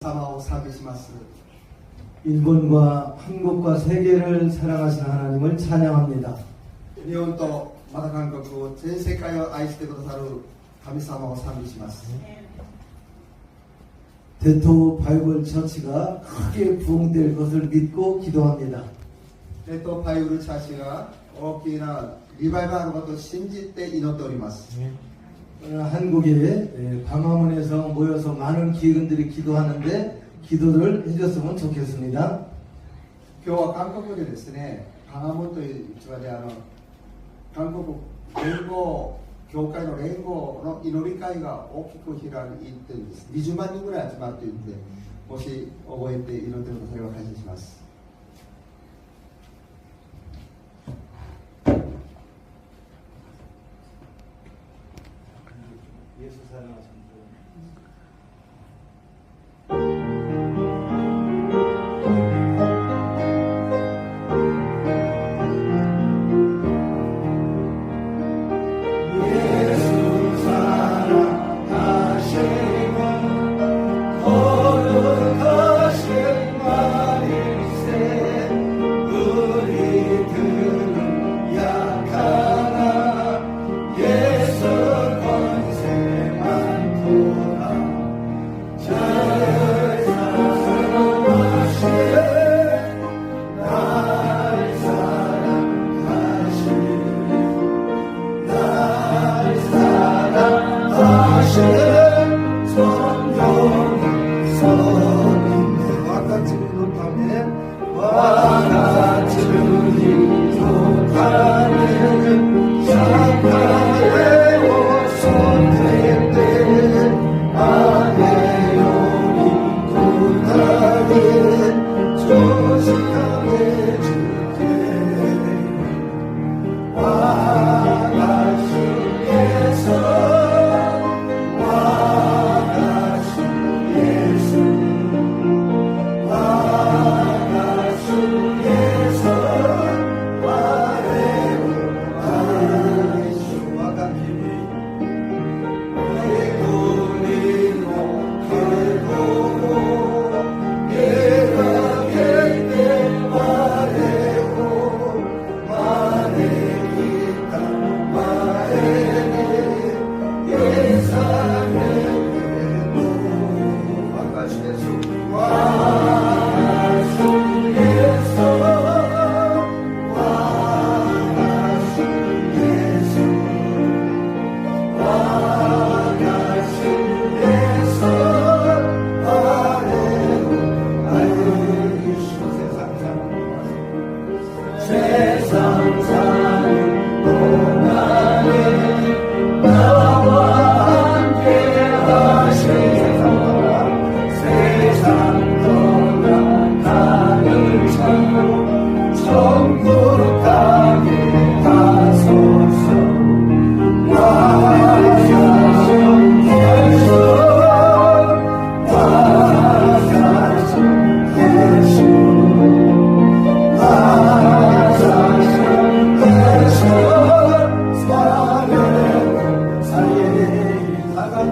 様を賛美します 일본과 한국과 세계를 사랑하시는 하나님을 찬양합니다. 日本とまた韓国を全世界を愛してくださる神様を賛美します 대토 바이블 처치가 크게 부흥될 것을 믿고 기도합니다. レッドパイウルチャーチが大きなリバイバルのことを信じて祈っております 오늘 한국에 예, 광화문에서 모여서 많은 기근들이 기도하는데 기도를 해줬으면 좋겠습니다. 今日は韓国でですねパナモンという市場であの韓国連合教会の連合の祈り会が大きく開いてるんです20万人ぐらい集まっているのでもし覚えて祈ってくだされば感謝し ます 예수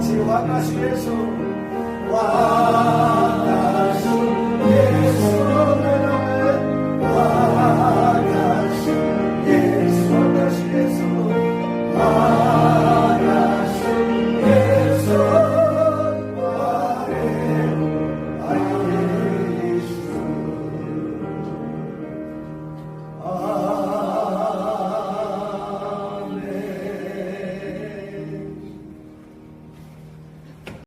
si Juan Asieso, Juan